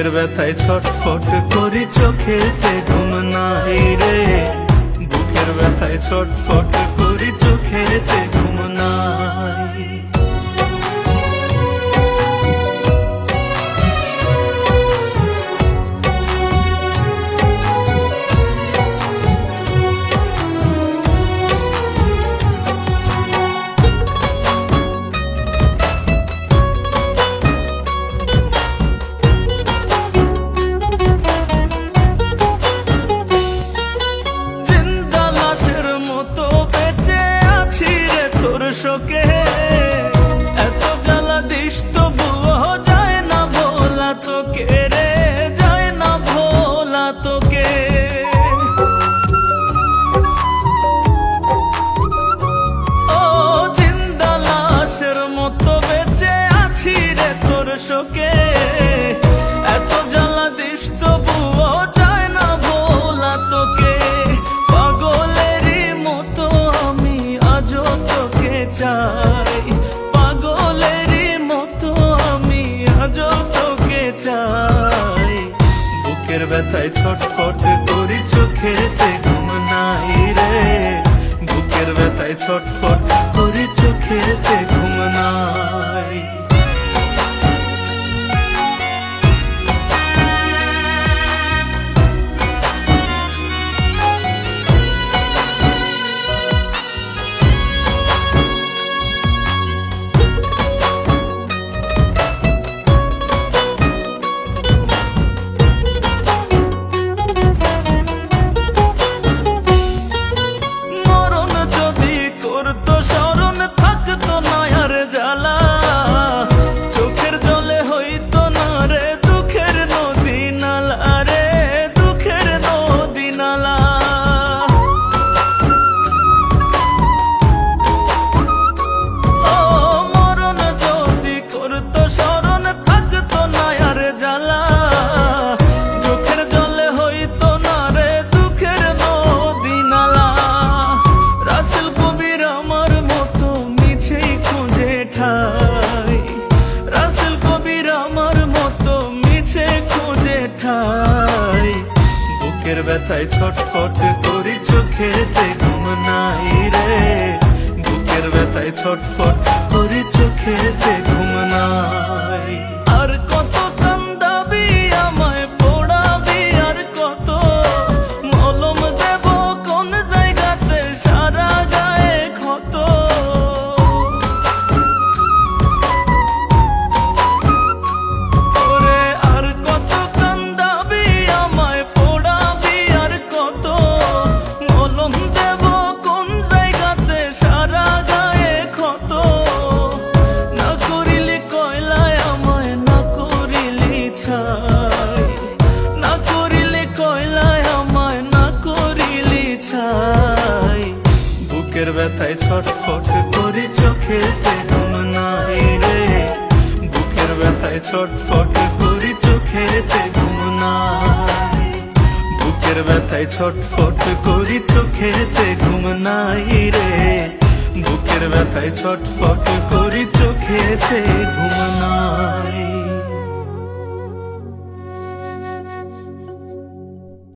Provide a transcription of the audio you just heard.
বুকের ব্যথায় ছটফট করি চোখেতে, ঘুম নাই রে। বুকের ব্যথায় ছটফট করি চোখেতে, ঘুম নাই। শোকে এত জ্বালা দিস তবুও যায় না ভোলা তোকে রে, যায় না ভোলা তোকে। ও জিন্দা লাশের মতো বেঁচে আছি রে তোর শোকে। ব্যথায় ছটফট করি চোখেতে ঘুম নাই রে। বুকের ব্যথায় ছটফট করি চোখেতে ঘুম নাই। ঠাই রাসেল কবির আমার মতো মিছে খুঁজে ঠাই বুকের ব্যথায় ছটফট করি, চোখেতে ঘুম নাই রে। বুকের ব্যথায় ছটফট করি, চোখেতে ঘুম ছটফট করি চোখেতে ঘুম নাই রে। বুকের ব্যথায় ছটফট করি চোখেতে ঘুম নাই। বুকের ব্যথায় ছটফট করি চোখেতে ঘুম নাই রে। বুকের ব্যথায় ছটফট করি চোখেতে ঘুম